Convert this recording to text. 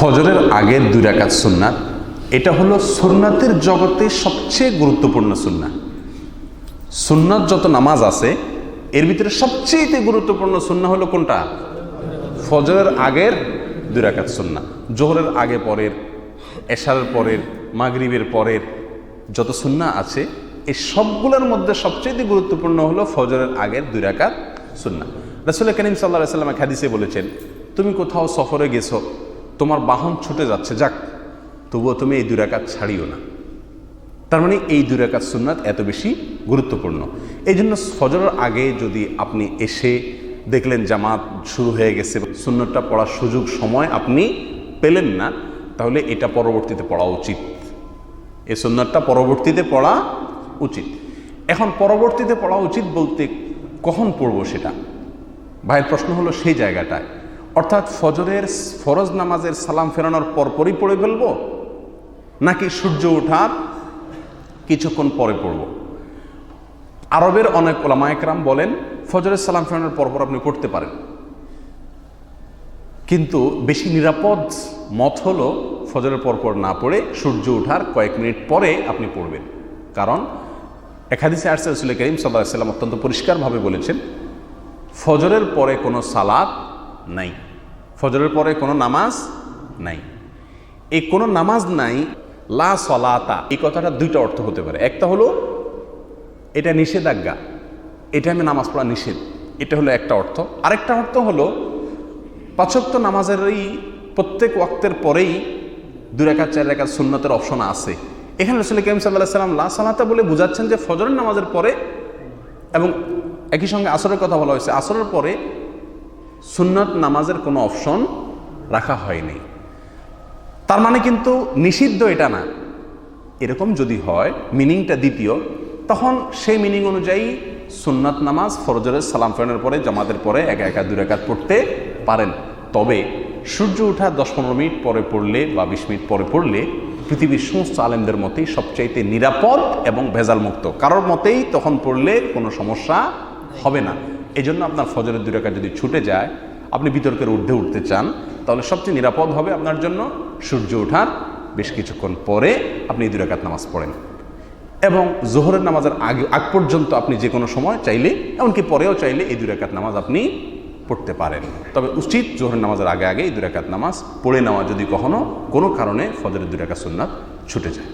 ফজরের আগের দুই রাকাত সুন্নাত, এটা হলো সুন্নাতের জগতে সবচেয়ে গুরুত্বপূর্ণ সুন্নাত। সুন্নাত যত নামাজ আছে, এর ভিতরে সবচেয়ে গুরুত্বপূর্ণ সুন্না হলো কোনটা? ফজরের আগের দুই রাকাত সুন্না জোহরের আগে পরের, এশারের পরের, মাগরিবের পরের যত সুন্না আছে এই সবগুলোর মধ্যে সবচেয়ে গুরুত্বপূর্ণ হলো ফজরের আগের দুই রাকাত সুন্না রাসুল করিম সাল্লাহ সাল্লাম হাদিসে বলেছেন, তুমি কোথাও সফরে গেছো তোমার বাহন ছুটে যাচ্ছে, যাক, তবুও তুমি এই দুই রাকাত ছাড়িও না। তার মানে এই দুই রাকাত সুন্নাত এত বেশি গুরুত্বপূর্ণ। এই জন্য ফজরের আগে যদি আপনি এসে দেখলেন জামাত শুরু হয়ে গেছে, সুন্নতটা পড়ার সুযোগ সময় আপনি পেলেন না, তাহলে এটা পরবর্তীতে পড়া উচিত। এই সুন্নতটা পরবর্তীতে পড়া উচিত। এখন পরবর্তীতে পড়া উচিত বলতে কখন পড়ব সেটা? ভাইয়ের প্রশ্ন হলো সেই জায়গাটায়। অর্থাৎ ফজরের ফরজ নামাজের সালাম ফেরানোর পরপরই পড়ে ফেলব? নাকি সূর্য ওঠার কিছুক্ষণ পরে পড়ব? আরবের অনেক ওলামায়করাম বলেন, ফজরের সালাম ফেরানোর পরপর আপনি পড়তে পারেন। কিন্তু বেশি নিরাপদ মত হলো ফজরের পরপর না পড়ে সূর্য ওঠার কয়েক মিনিট পরে আপনি পড়বেন। কারণ একাদিসে আরসে রসুল করিম সাল্লাহ সাল্লাম অত্যন্ত পরিষ্কারভাবে বলেছেন, ফজরের পরে কোনো সালাদ নাই। ফজরের পরে কোনো নামাজ নাই। এই কোনো নামাজ নাই, লা সলাতা, এই কথাটা দুইটা অর্থ হতে পারে। একটা হলো, এটা নিষেধাজ্ঞা। এটা আমি নামাজ পড়া নিষেধ। এটা হলো একটা অর্থ। আরেকটা অর্থ হলো পাঁচক্ত নামাজেরই প্রত্যেক ওয়াক্তের পরেই দু রেখা চার রেখা সুন্নতের অপশন আছে। এখানে রসুল কেম সাল্লাহ সাল্লাম লা সালাতা বলে বোঝাচ্ছেন যে ফজরের নামাজের পরে এবং একই সঙ্গে আসরের কথা বলা হয়েছে, আসরের পরে সুন্নত নামাজের কোনো অপশন রাখা হয়নি। তার মানে কিন্তু নিষিদ্ধ এটা না। এরকম যদি হয় মিনিংটা দ্বিতীয়, তখন সেই মিনিং অনুযায়ী সুন্নাত নামাজ ফরজরের সালাম ফেরানোর পরে, জামাতের পরে একা একা দুই রেখাত পড়তে পারেন। তবে সূর্য ওঠা দশ পনেরো মিনিট পরে পড়লে বা বিশ মিনিট পরে পড়লে পৃথিবীর সমস্ত আলেমদের মতেই সবচাইতে নিরাপদ এবং ভেজাল মুক্ত কারোর মতেই তখন পড়লে কোনো সমস্যা হবে না। এই জন্য আপনার ফজরের দুই রেখা যদি ছুটে যায় আপনি বিতর্কের ঊর্ধ্বে উঠতে চান, তাহলে সবচেয়ে নিরাপদ হবে আপনার জন্য সূর্য ওঠার বেশ কিছুক্ষণ পরে আপনি দুই রেখাত নামাজ পড়েন। এবং জোহরের নামাজের আগে আগ পর্যন্ত আপনি যে কোনো সময় চাইলে, এমনকি পরেও চাইলে এই দুই রেখাত নামাজ আপনি পড়তে পারেন। তবে উচিত জোহরের নামাজের আগে আগে এই দুই রেখাত নামাজ পড়ে নেওয়া। যদি কখনো কোনো কারণে ফজরের রেখা সুন্নাত ছুটে যায়।